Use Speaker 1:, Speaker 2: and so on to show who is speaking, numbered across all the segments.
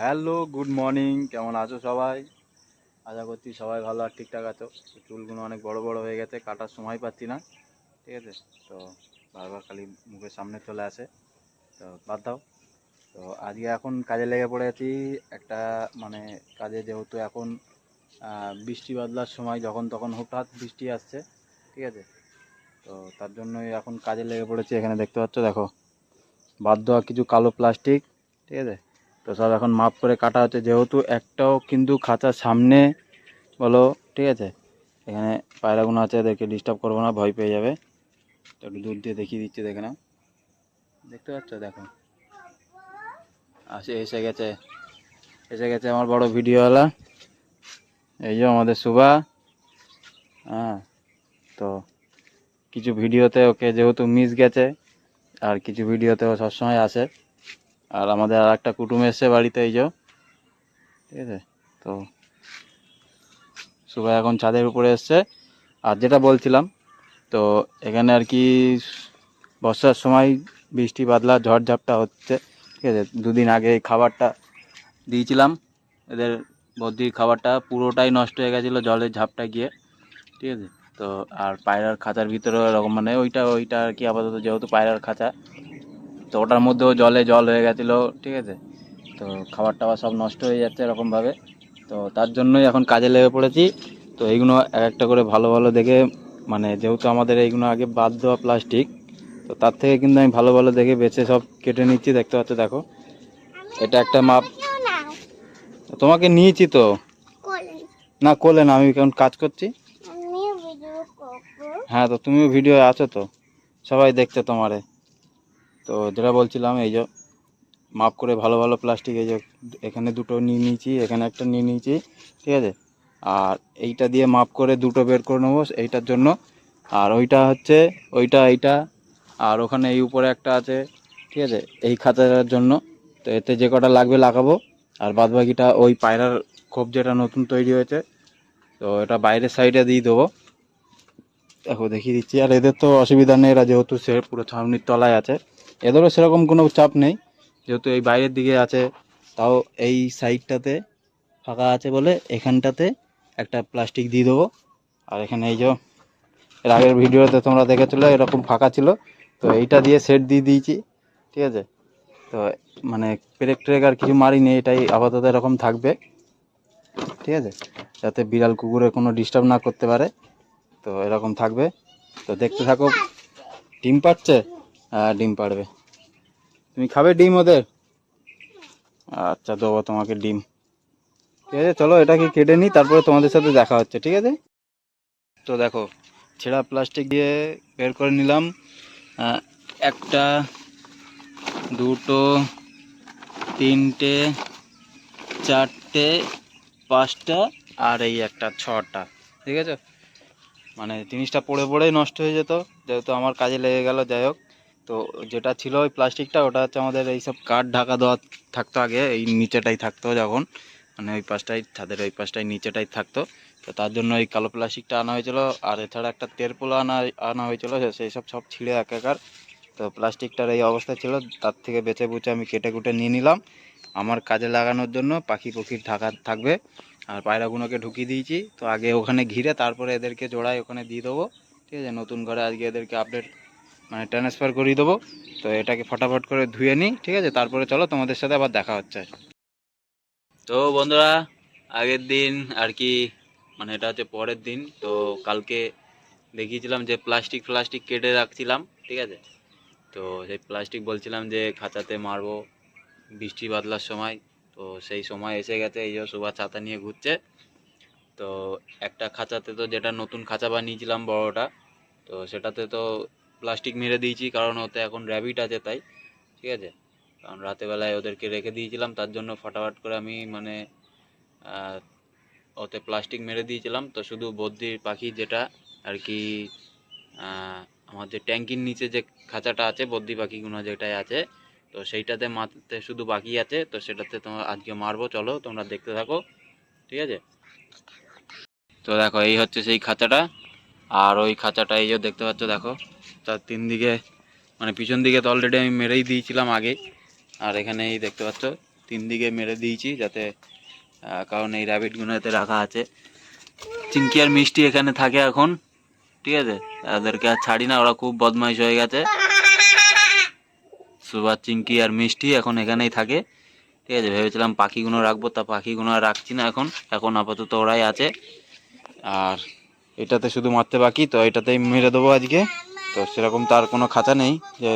Speaker 1: Hello, good morning. কেমন আছো সবাই? আশা করছি সবাই ভালো আর ঠিকঠাক আছো। চুলগুলো অনেক বড় বড় হয়ে গেছে, কাটার সময় পাচ্ছি না, ঠিক আছে? তো বারবার খালি মুখের সামনে চলে আসে, তো বাদ দাও। তো আজকে এখন কাজে লেগে পড়েছি একটা মানে কাজে যেহেতু এখন বৃষ্টি বাদলার সময় যখন তখন হঠাৎ বৃষ্টি আসছে, ঠিক আছে? তো তার জন্যই এখন কাজে লেগে পড়েছি, এখানে দেখতে পাচ্ছ, দেখো। বাদ দেওয়া কিছু কালো প্লাস্টিক, ঠিক আছে? তো সব এখন মাপ করে কাটা হচ্ছে। যেহেতু একটাও কিন্তু খাঁচার সামনে, বলো, ঠিক আছে? এখানে পায়রাগুলো আছে, এদেরকে ডিস্টার্ব করব না, ভয় পেয়ে যাবে। তো একটু দূর দিয়ে দেখিয়ে দিচ্ছি, দেখে নাও। দেখতে পাচ্ছ? দেখো। আসে, এসে গেছে। এসে গেছে আমার বড় ভিডিওওয়ালা। এই যে আমাদের সুভা। হ্যাঁ তো কিছু ভিডিওতে ওকে যেহেতু মিস গেছে, আর কিছু ভিডিওতে ও সবসময় আসে। আর আমাদের আর একটা কুটুম এসছে বাড়িতে, এই যে। ঠিক আছে? তো সুভা এখন ছাদের উপরে এসছে। আর যেটা বলছিলাম, তো এখানে আর কি বর্ষার সময় বৃষ্টি বাদলা ঝড় ঝাপটা হচ্ছে। ঠিক আছে? দুদিন আগে খাবারটা দিয়েছিলাম। এদের বদ্রির খাবারটা পুরোটাই নষ্ট হয়ে গেছিল জলের ঝাপটা গিয়ে। ঠিক আছে? তো আর পায়রার খাঁচার ভিতরেও এরকম মানে ওইটা ওইটা আর কি আপাতত যেহেতু পায়রার খাঁচা তো ওটার মধ্যেও জলে জল হয়ে গেছিল ঠিক আছে? তো খাবার টাবার সব নষ্ট হয়ে যাচ্ছে এরকমভাবে। তো তার জন্যই এখন কাজে লেগে পড়েছি। তো এইগুলো এক একটা করে ভালো ভালো দেখে মানে যেহেতু আমাদের এইগুলো আগে বাদ দেওয়া প্লাস্টিক তো তার থেকে কিন্তু আমি ভালো ভালো দেখে বেছে সব কেটে নিচ্ছি দেখতে পাচ্ছ দেখো। এটা একটা মাপ তোমাকে নিয়েছি তো? না করলে না আমি কেমন কাজ করছি। হ্যাঁ তো তুমিও ভিডিও আছো তো? সবাই দেখছে তোমারে। তো যেটা বলছিলাম, এই যে মাপ করে ভালো ভালো প্লাস্টিক এই যে এখানে দুটো নিয়ে নিয়েছি, এখানে একটা নিয়ে নিয়েছি, ঠিক আছে? আর এইটা দিয়ে মাপ করে দুটো বের করে নেব এইটার জন্য। আর ওইটা হচ্ছে, ওইটা এইটা, আর ওখানে এই উপরে একটা আছে, ঠিক আছে? এই খাতাটার জন্য। তো এতে যে কটা লাগবে লাগাবো, আর বাদ বাকিটা ওই পায়রার খোপ যেটা নতুন তৈরি হয়েছে, তো এটা বাইরের সাইডে দিয়ে দেবো। দেখো, দেখিয়ে দিচ্ছি। আর এদের তো অসুবিধা নেই, এরা যেহেতু সে পুরো ছাউনির তলায় আছে। এদেরও সেরকম কোনো চাপ নেই। যেহেতু এই বাইরের দিকে আছে, তাও এই সাইডটাতে ফাঁকা আছে বলে এখানটাতে একটা প্লাস্টিক দিয়ে দেবো। আর এখানে এই যে, এর আগের ভিডিওতে তোমরা দেখেছিলো, এরকম ফাঁকা ছিল। তো এইটা দিয়ে সেট দিয়ে দিয়েছি, ঠিক আছে? তো মানে পেরেক টেরেক আর কিছু মারিনি এটাই আপাতত এরকম থাকবে, ঠিক আছে? যাতে বিড়াল কুকুরে কোনো ডিস্টার্ব না করতে পারে, তো এরকম থাকবে। তো দেখতে থাকো। ডিম হ্যাঁ ডিম পাড়বে তুমি খাবে ডিম ওদের? আচ্ছা দেবো তোমাকে ডিম। ঠিক আছে চলো এটাকে কেটে নিই তারপরে তোমাদের সাথে দেখা হচ্ছে ঠিক আছে? তো দেখো ছেঁড়া প্লাস্টিক দিয়ে বের করে নিলাম। একটা দুটো তিনটে চারটে পাঁচটা আর এই একটা ছটা ঠিক আছে? মানে জিনিসটা পড়ে পড়েই নষ্ট হয়ে যেত যেহেতু আমার কাজে লেগে গেল যাই হোক। তো যেটা ছিল ওই প্লাস্টিকটা, ওটা হচ্ছে আমাদের এইসব কাঠ ঢাকা দেওয়া থাকতো আগে, এই নিচেটাই থাকতো যখন। মানে ওই পাশটাই, ছাদের ওই পাশটাই নিচেটাই থাকতো। তো তার জন্য এই কালো প্লাস্টিকটা আনা হয়েছিল, আর এছাড়া একটা তেরপোলা আনা আনা হয়েছিল সেই সব সব ছিঁড়ে একাকার। তো প্লাস্টিকটার এই অবস্থা ছিল, তার থেকে বেছে বুছে আমি কেটে কুটে নিয়ে নিলাম। আমার কাজে লাগানোর জন্য পাখি পক্ষীর ঢাকা থাকবে। আর পায়রাগুলোকে ঢুকিয়ে দিয়েছি। তো আগে ওখানে ঘিরে, তারপরে এদেরকে জোড়ায় ওখানে দিয়ে দেবো। ঠিক আছে, নতুন ঘরে আজকে এদেরকে আপডেট মানে ট্রান্সফার করিয়ে দেবো। তো এটাকে ফটাফট করে ধুয়ে নিই, ঠিক আছে? তারপরে চলো, তোমাদের সাথে আবার দেখা হচ্ছে। তো বন্ধুরা, আগের দিন আর কি মানে এটা হচ্ছে পরের দিন, তো কালকে দেখিয়েছিলাম যে প্লাস্টিক প্লাস্টিক কেটে রাখছিলাম, ঠিক আছে? তো সেই প্লাস্টিক বলছিলাম যে খাঁচাতে মারবো বৃষ্টি বাদলার সময়। তো সেই সময় এসে গেছে, এই যে সুভা ছাতা নিয়ে ঘুরছে। তো একটা খাঁচাতে তো যেটা নতুন খাঁচা বানিয়েছিলাম বড়টা, তো সেটাতে তো প্লাস্টিক মেরে দিয়েছি, কারণ ওতে এখন র্যাবিট আছে তাই, ঠিক আছে? কারণ রাতেবেলায় ওদেরকে রেখে দিয়েছিলাম, তার জন্য ফটাফট করে আমি মানে ওতে প্লাস্টিক মেরে দিয়েছিলাম। তো শুধু বদ্রির পাখি যেটা, আর কি যে ট্যাঙ্কির নিচে যে খাঁচাটা আছে, বদ্রি পাখিগুলো যেটাই আছে, তো সেইটাতে মারতে শুধু বাকি আছে, তো সেটাতে তোমার আজকে মারবো, চলো তোমরা দেখতে থাকো, ঠিক আছে? তো দেখো, এই হচ্ছে সেই খাঁচাটা, আর ওই খাঁচাটা এই যে দেখতে পাচ্ছ, দেখো তার তিন দিকে মানে পিছন দিকে তো অলরেডি আমি মেরেই দিয়েছিলাম আগে। আর এখানে এই দেখতে পাচ্ছ, তিন দিকে মেরে দিয়েছি যাতে কারণ এই র্যাবিটগুলো এতে রাখা আছে। চিঙ্কি আর মিষ্টি এখানে থাকে এখন, ঠিক আছে? ওদেরকে আর ছাড়ি না, ওরা খুব বদমাইশ হয়ে গেছে। সুভাষ চিঙ্কি আর মিষ্টি এখন এখানেই থাকে। ঠিক আছে, ভেবেছিলাম পাখিগুলো রাখব, তা পাখিগুলো আর রাখছি না এখন। এখন আপাতত ওরাই আছে। আর এটাতে শুধু মারতে বাকি, তো এটাতেই মেরে দেবো আজকে। তো সেরকম তার কোনো খাঁচা নেই যে,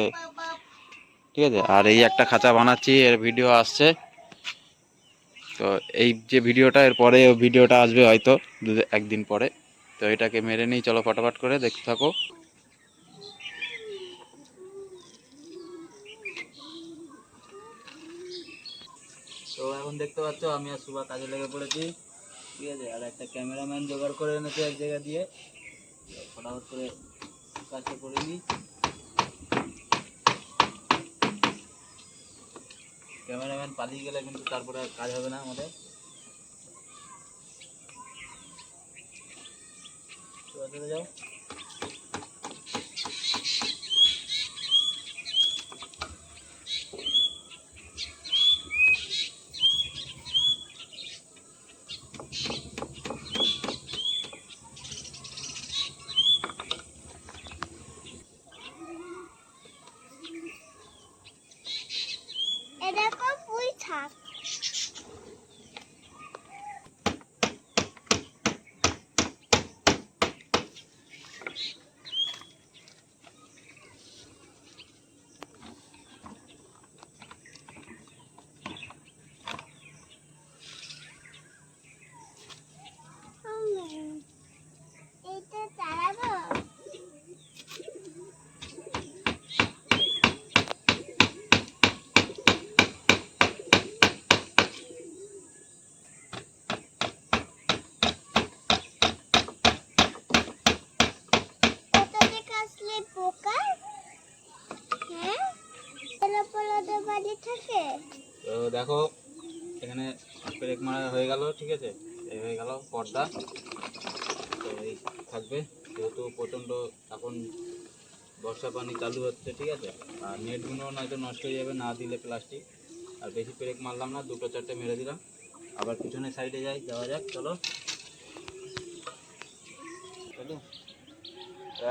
Speaker 1: ঠিক আছে? আর এই একটা খাঁচা বানাচ্ছি, এর ভিডিও আসছে। তো এই যে ভিডিওটা এর পরে ভিডিওটা আসবে হয়তো দু, একদিন পরে। তো এটাকে মেরে নিই, চলো ফটাফট করে, দেখতে থাকো। তো এখন দেখতে পাচ্ছ, আমি আর সুভা কাজে লেগে পড়েছি। ঠিক আছে? আর একটা ক্যামেরাম্যান জোগাড় করে এনেছে এক জায়গা দিয়ে। ফটাফট করে কাজটা করে নিই। ক্যামেরাম্যান পালিয়ে গেলে কিন্তু তারপরে কাজ হবে না আমাদের। যাও। তো দেখো, এখানে ব্রেক মারা হয়ে গেল, ঠিক আছে? এই হয়ে গেল পর্দা। তো এই থাকবে, যেহেতু প্রচণ্ড এখন বর্ষা পানি চালু হচ্ছে, ঠিক আছে? আর নেটগুলো নয়তো নষ্ট হয়ে যাবে, না দিলে প্লাস্টিক। আর বেশি ব্রেক মারলাম না, দুটো চারটে মেরে দিলাম। আবার পিছনের সাইডে যাই, যাওয়া যাক, চলো। চলো।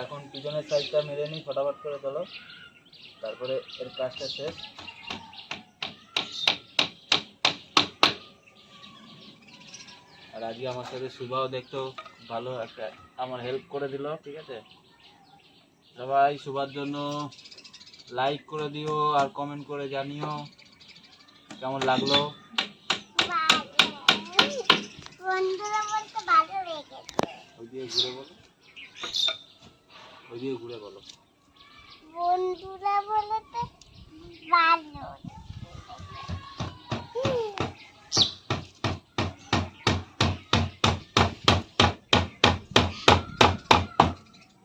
Speaker 1: এখন পিছনের সাইডটা মেরে নিই, ফটাফট করে, চলো। তারপরে এর কাজটা শেষ। আর আজকে আমার সাথে সুভাও দেখতেও ভালো একটা আমার হেল্প করে দিল ঠিক আছে? সবাই সুভার জন্য লাইক করে দিও আর কমেন্ট করে জানিও কেমন লাগল?
Speaker 2: বন্ধুরা বলতে ভালো লেগেছে।
Speaker 1: ওই দিয়ে ঘুরে বলো। ওই দিয়ে ঘুরে বলো।
Speaker 2: বন্ধুরা বলতে ভালো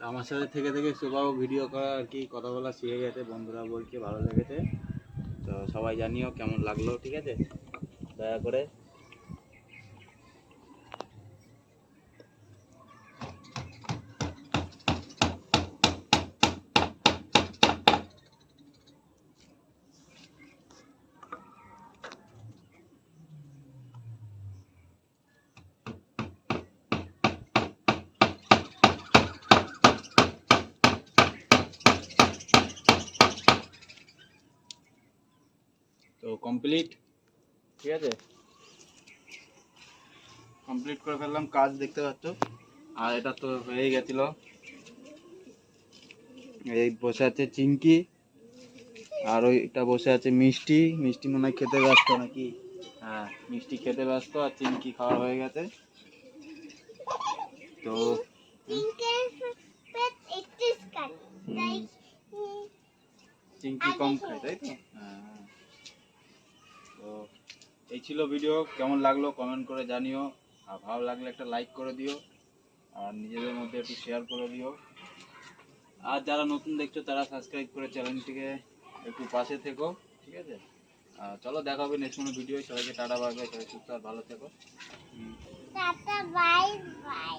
Speaker 1: আমার সাথে থেকে থেকে সুভাও ভিডিও করা আর কি, কথা বলা শিখে গেছে, বন্ধুরা বলছে, ভালো লেগেছে। তো সবাই জানিও কেমন লাগল, ঠিক আছে? দয়া করে তো কমপ্লিট ঠিক আছে? কমপ্লিট করে ফেললাম কাজ দেখতে পাচ্ছ। আর এটা তো হয়ে গেছিল। এই বসে আছে চিংকি আর ওইটা বসে আছে মিষ্টি। মিষ্টি মনে হয় খেতে ব্যস্ত নাকি? হ্যাঁ মিষ্টি খেতে ব্যস্ত আর চিংকি খাওয়া হয়ে গেছে। তো চিংকি কম খায় তাই তো? ছিল ভিডিও কেমন লাগল কমেন্ট করে জানিও। আর ভালো লাগলে একটা লাইক করে দিও। আর নিজেদের মধ্যে একটু শেয়ার করে দিও। আর যারা নতুন দেখছ, তারা সাবস্ক্রাইব করে চ্যানেলটিকে একটু পাশে থেকো, ঠিক আছে? চলো, দেখা হবে নেক্সট কোনো ভিডিও সবাইকে টাটা বাই বাই সবাই সুস্থ আর ভালো থেকো।
Speaker 2: Tata bye bye